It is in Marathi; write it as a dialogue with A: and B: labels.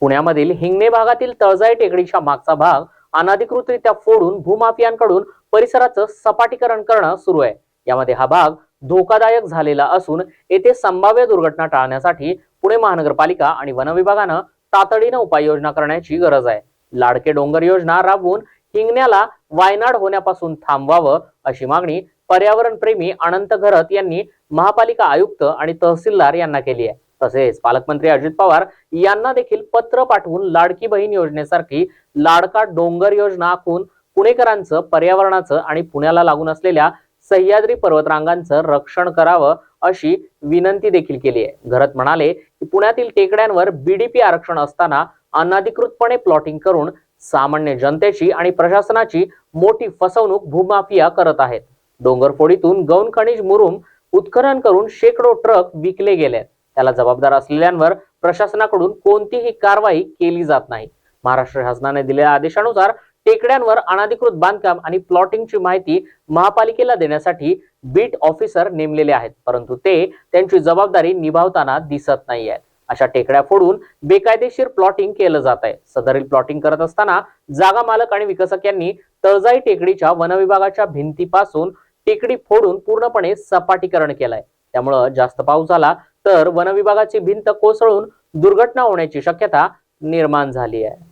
A: पुण्यामधील हिंगणे भागातील तळजाई टेकडीच्या मागचा भाग अनधिकृतरित्या फोडून भूमाफियांकडून परिसराचं सपाटीकरण करणं सुरू आहे. यामध्ये हा भाग धोकादायक झालेला असून येथे संभाव्य दुर्घटना टाळण्यासाठी पुणे महानगरपालिका आणि वन विभागानं तातडीनं उपाययोजना करण्याची गरज आहे. लाडके डोंगर योजना राबवून हिंगण्याला वायनाड होण्यापासून थांबवावं अशी मागणी पर्यावरण प्रेमी अनंत घरत यांनी महापालिका आयुक्त आणि तहसीलदार यांना केली आहे. तसेच पालकमंत्री अजित पवार यांना देखील पत्र पाठवून लाडकी बहीण योजनेसारखी लाडका डोंगर योजना आखून पुणेकरांचं पर्यावरणाचं आणि पुण्याला लागून असलेल्या सह्याद्री पर्वतरांगांचं रक्षण करावं अशी विनंती देखील केली आहे. घरत म्हणाले की पुण्यातील टेकड्यांवर बीडीपी आरक्षण असताना अनधिकृतपणे प्लॉटिंग करून सामान्य जनतेची आणि प्रशासनाची मोठी फसवणूक भूमाफिया करत आहेत. डोंगरफोडीतून गौण खनिज मुरुम उत्खनन करून शेकडो ट्रक विकले गेले त्याला जबाबदार असलेल्यांवर प्रशासनाकडून कोणतीही कारवाई केली जात नाही. महाराष्ट्र शासनाने दिलेल्या आदेशानुसार टेकड्यांवर अनधिकृत बांधकाम आणि प्लॉटिंगची माहिती महापालिकेला देण्यासाठी बीट ऑफिसर नेमलेले आहेत परंतु ते त्यांची जबाबदारी निभावताना दिसत नाही आहेत अशा टेकड्या फोडून बेकायदेशीर प्लॉटिंग केलं जात आहे. सदरील प्लॉटिंग करत असताना जागा मालक आणि विकसक यांनी तळजाई टेकडीच्या वनविभागाच्या भिंतीपासून टेकडी फोडून पूर्णपणे सपाटीकरण केलंय. त्यामुळं जास्त पाऊस झाला तर वनविभागाची भिंत कोसळून दुर्घटना होण्याची शक्यता निर्माण झाली आहे.